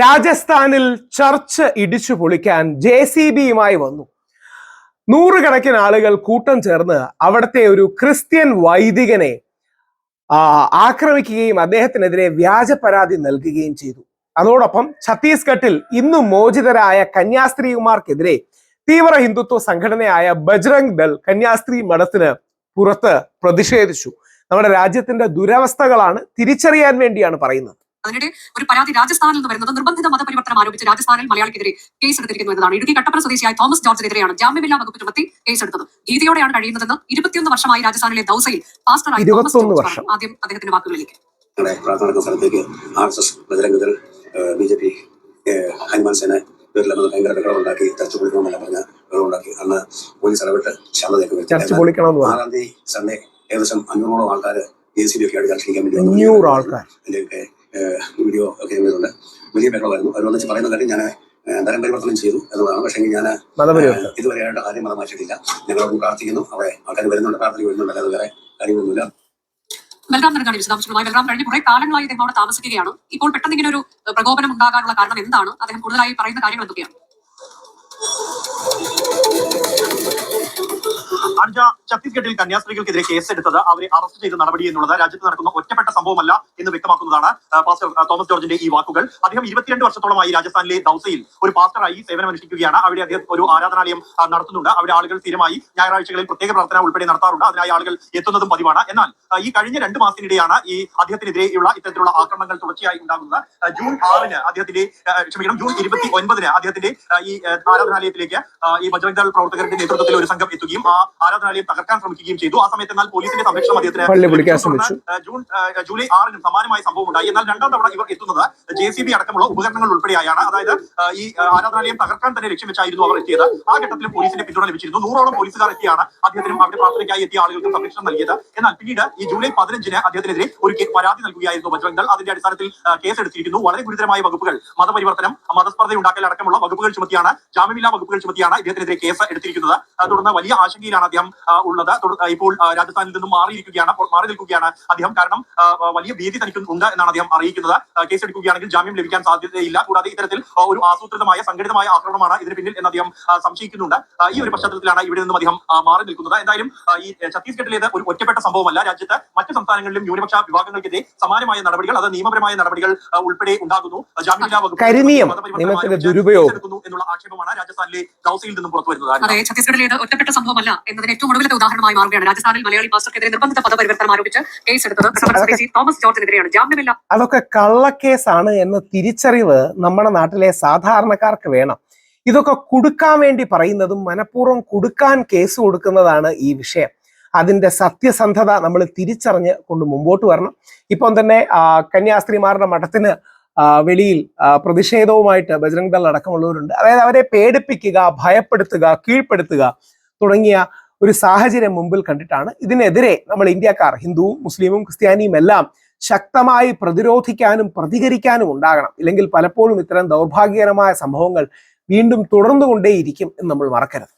രാജസ്ഥാനിൽ ചർച്ച് ഇടിച്ചു പൊളിക്കാൻ ജെ സി ബിയുമായി വന്നു. നൂറുകണക്കിന് ആളുകൾ കൂട്ടം ചേർന്ന് അവിടുത്തെ ഒരു ക്രിസ്ത്യൻ വൈദികനെ ആക്രമിക്കുകയും അദ്ദേഹത്തിനെതിരെ വ്യാജ പരാതി നൽകുകയും ചെയ്തു. അതോടൊപ്പം ഛത്തീസ്ഗഡിൽ ഇന്നും മോചിതരായ കന്യാസ്ത്രീമാർക്കെതിരെ തീവ്ര ഹിന്ദുത്വ സംഘടനയായ ബജ്രംഗ് ദൾ കന്യാസ്ത്രീ മഠത്തിന് പുറത്ത് പ്രതിഷേധിച്ചു. നമ്മുടെ രാജ്യത്തിന്റെ ദുരവസ്ഥകളാണ് തിരിച്ചറിയാൻ വേണ്ടിയാണ് പറയുന്നത്. അതിനിടെ ഒരു പരാതി രാജസ്ഥാനിൽ നിന്ന് വരുന്നത് നിർബന്ധിത മതപരിവർത്തനം ആരോപിച്ച് രാജസ്ഥാനിൽ മലയാളിക്കെതിരെ കേസ് എടുത്തിരിക്കുന്നു എന്നതാണ്. ഇടുക്കി കട്ടപ്പുറ സ്വദേശിയായ തോമസ് ജോർജിനെതിരെയാണ് ജാമ്യമില്ലാ വകുപ്പ് ചുമത്തി കേസെടുത്തത് ഗീതയോടെയാണ് കഴിയുന്നതെന്ന് ഇരുപത്തിയൊന്ന് വർഷമായി രാജസ്ഥാനിലെ ദൗസയിൽ പാസ്റ്ററായി തോമസ് 21 ജോർജ് വർഷം. ആദ്യം അദ്ദേഹത്തിന്റെ വാക്കുകളിലേക്ക് പ്രാർത്ഥന സ്ഥലത്തേക്ക് R S S Bajrang Dal B J P Hanuman Sena ഇവരെല്ലാം ഭയങ്കര ബഹളം ഉണ്ടാക്കി ചർച്ച പൊളിക്കണമെന്നല്ല പറഞ്ഞ ഉണ്ടാക്കി. അന്ന് പോലീസ് ഇടപെട്ട് ശാന്തതയൊക്കെ വരുത്തി. ആറാം തീയതി സൺഡേ ഏകദേശം അഞ്ഞൂറോളം ആൾക്കാർ ജെ സി ബി ഒക്കെ ആയിട്ട് ചർച്ച ചെയ്യാൻ വേണ്ടി വന്നു. അഞ്ഞൂറ് ആൾക്കാർ. അതിന്റെയൊക്കെ വീഡിയോ ഒക്കെ ചെയ്തിട്ടുണ്ട് വലിയ ബഹളമായിരുന്നു അവർ വന്നിച്ച് പറയുന്ന കാര്യം ഞാൻ തരം പരിവർത്തനം ചെയ്തു എന്നുള്ളതാണ് പക്ഷേ ഞാൻ മതപരിവർത്തനം ഇതുവരെയായിട്ട് കാര്യം മതം മാറ്റിയിട്ടില്ല ഞങ്ങളോട് പ്രാർത്ഥിക്കുന്നു. അവിടെ ആൾക്കാർ വരുന്നുണ്ട് പ്രാർത്ഥന വരുന്നുണ്ട്. അല്ലാതെ വേറെ കാര്യമൊന്നുമില്ല ബൽറാം നൽകാണ് വിശദാംശങ്ങളുമായി ബൽറാം കഴിഞ്ഞ കുറെ കാലങ്ങളായി അദ്ദേഹം അവിടെ താമസിക്കുകയാണ്. ഇപ്പോൾ പെട്ടെന്ന് ഇങ്ങനെ ഒരു പ്രകോപനം ഉണ്ടാകാനുള്ള കാരണം എന്താണ്? അദ്ദേഹം കൂടുതലായി പറയുന്ന കാര്യങ്ങൾ എന്തൊക്കെയാണ്? അനുജ ഛത്തീസ്ഗഡിൽ കന്യാസ്ത്രീകൾക്കെതിരെ കേസെടുത്തത് അവരെ അറസ്റ്റ് ചെയ്ത നടപടി എന്നുള്ളത് രാജ്യത്ത് നടക്കുന്ന ഒറ്റപ്പെട്ട സംഭവമല്ല എന്ന് വ്യക്തമാക്കുന്നതാണ് പാസ്റ്റർ തോമസ് ജോർജിന്റെ ഈ വാക്കുകൾ. അദ്ദേഹം ഇരുപത്തിരണ്ട് വർഷത്തോളമായി രാജസ്ഥാനിലെ ദൗസയിൽ ഒരു പാസ്റ്ററായി സേവനമനുഷ്ഠിക്കുകയാണ് അവിടെ അദ്ദേഹം ഒരു ആരാധനാലയം നടത്തുന്നുണ്ട്. അവിടെ ആളുകൾ സ്ഥിരമായി ഞായറാഴ്ചകളിൽ പ്രത്യേക പ്രാർത്ഥന ഉൾപ്പെടെ നടത്താറുണ്ട്. അതിനായി ആളുകൾ എത്തുന്നതും പതിവാണ്. എന്നാൽ ഈ കഴിഞ്ഞ രണ്ട് മാസത്തിനിടെയാണ് ഈ അദ്ദേഹത്തിനെതിരെയുള്ള ഇത്തരത്തിലുള്ള ആക്രമണങ്ങൾ തുടർച്ചയായി ഉണ്ടാകുന്നത്. ജൂൺ ആറിന് അദ്ദേഹത്തിന്റെ ക്ഷമിക്കണം ജൂൺ ഇരുപത്തി ഒൻപതിന് അദ്ദേഹത്തിന്റെ ഈ ആരാധനാലയത്തിലേക്ക് ഈ ബജറംഗ് ദൾ പ്രവർത്തകരുടെ നേതൃത്വത്തിൽ ഒരു സംഘം എത്തുകയും ആ ആരാധനാലയം തകർക്കാൻ ശ്രമിക്കുകയും ചെയ്തു. ആ സമയത്ത് എന്നാൽ പോലീസിന്റെ സംരക്ഷണം അദ്ദേഹത്തിന് ജൂൺ ജൂലൈ ആറിനും സമാനമായ സംഭവം ഉണ്ടായി. എന്നാൽ രണ്ടാം തവണ ഇവർ എത്തുന്നത് ജെ സി ബി അടക്കമുള്ള ഉപകരണങ്ങൾ ഉൾപ്പെടെയാണ് അതായത് ഈ ആരാധനാലയം തകർക്കാൻ തന്നെ ലക്ഷ്യം വെച്ചായിരുന്നു അവർ എത്തിയത്. ആ ഘട്ടത്തിൽ പോലീസിന്റെ പിന്തുണ ലഭിച്ചിരുന്നു. നൂറോളം പോലീസുകാർ എത്തിയാണ് അദ്ദേഹത്തിനും അവിടെ പ്രാർത്ഥനയ്ക്കായി എത്തിയ ആളുകൾക്ക് സംരക്ഷണം നൽകിയത്. എന്നാൽ പിന്നീട് ഈ ജൂലൈ പതിനഞ്ചിന് അദ്ദേഹത്തിനെതിരെ ഒരു പരാതി നൽകുകയായിരുന്നു ബജ്രംഗ് ദൾ അതിന്റെ അടിസ്ഥാനത്തിൽ കേസ് കേസെടുത്തിരിക്കുന്നു വളരെ ഗുരുതരമായ വകുപ്പുകൾ മതപരിവർത്തനം മതസ്പർദ്ധ ഉണ്ടാക്കൽ അടക്കമുള്ള വകുപ്പുകൾ ചുമത്തിയാണ് ജാമ്യമില്ലാ വകുപ്പുകൾ ചുമത്തിയാണ് ഇദ്ദേഹത്തിനെതിരെ കേസ് എടുത്തിരിക്കുന്നത്. തുടർന്ന് വലിയ ആശങ്കയിലാണ് അദ്ദേഹം ഉള്ളത്. ഇപ്പോൾ രാജസ്ഥാനിൽ നിന്നും മാറിയിരിക്കുകയാണ്. മാറി നിൽക്കുകയാണ് അദ്ദേഹം. കാരണം വലിയ ഭീതി തനിക്ക് ഉണ്ട് എന്നാണ് അദ്ദേഹം അറിയിക്കുന്നത്. കേസെടുക്കുകയാണെങ്കിൽ കേസ് എടുക്കുകയാണെങ്കിൽ ജാമ്യം ലഭിക്കാൻ സാധ്യതയില്ല. കൂടാതെ ഇത്തരത്തിൽ ഒരു ആസൂത്രിതമായ സംഘടിതമായ ആക്രമണമാണ് ഇതിന് പിന്നിൽ എന്ന് അദ്ദേഹം സംശയിക്കുന്നുണ്ട്. ഈ ഒരു പശ്ചാത്തലത്തിലാണ് ഇവിടെ നിന്നും അദ്ദേഹം മാറി നിൽക്കുന്നത്. എന്തായാലും ഈ ഛത്തീസ്ഗഡിലേത് ഒരു ഒറ്റപ്പെട്ട സംഭവമല്ല. രാജ്യത്ത് മറ്റു സംസ്ഥാനങ്ങളിലും ന്യൂനപക്ഷ വിഭാഗങ്ങൾക്കെതിരെ സമാനമായ നടപടികൾ അത് നിയമപരമായ നടപടികൾ ഉൾപ്പെടെ ഉണ്ടാകുന്നു. ജാമ്യമില്ലാ വകുപ്പ് ദുരുപയോഗം. എന്നുള്ള ആക്ഷേപമാണ് രാജസ്ഥാനിലെ ദൗസയിൽ നിന്നും പുറത്തു വരുന്നത് അതെ ഛത്തീസ്ഗഡിലേത് ഒറ്റപ്പെട്ട സംഭവമല്ല എന്നതിന് ഏറ്റവും ഒടുവിലത്തെ ഉദാഹരണമായി മാറുകയാണ്. രാജസ്ഥാനിൽ മലയാളി പാസ്റ്റർക്കെതിരെ നിർബന്ധിത പദപരിവർത്തനം ആരോപിച്ച് കേസെടുത്തത് തോമസ് ജോർജിനെതിരെയാണ്. ജാമ്യമില്ല. അതൊക്കെ കള്ളക്കേസാണ് എന്ന തിരിച്ചറിവ് നമ്മുടെ നാട്ടിലെ സാധാരണക്കാർക്ക് വേണം. ഇതൊക്കെ കൊടുക്കാൻ വേണ്ടി പറയുന്നതും മനഃപൂർവം കൊടുക്കാൻ കേസ് കൊടുക്കുന്നതാണ് ഈ വിഷയം. അതിന്റെ സത്യസന്ധത നമ്മൾ തിരിച്ചറിഞ്ഞ് കൊണ്ട് മുമ്പോട്ട് വരണം. ഇപ്പം തന്നെ കന്യാസ്ത്രീമാരുടെ മഠത്തിന് വെളിയിൽ പ്രതിഷേധവുമായിട്ട് ബജരംഗ് ദൾ അടക്കമുള്ളവരുണ്ട്. അതായത് അവരെ പേടിപ്പിക്കുക ഭയപ്പെടുത്തുക കീഴ്പ്പെടുത്തുക തുടങ്ങിയ ഒരു സാഹചര്യം മുമ്പിൽ കണ്ടിട്ടാണ്. ഇതിനെതിരെ നമ്മൾ ഇന്ത്യക്കാർ ഹിന്ദുവും മുസ്ലിമും ക്രിസ്ത്യാനിയും എല്ലാം ശക്തമായി പ്രതിരോധിക്കാനും പ്രതികരിക്കാനും ഉണ്ടാകണം. ഇല്ലെങ്കിൽ പലപ്പോഴും ഇത്തരം ദൗർഭാഗ്യകരമായ സംഭവങ്ങൾ വീണ്ടും തുടർന്നുകൊണ്ടേയിരിക്കും എന്ന് നമ്മൾ മറക്കരുത്.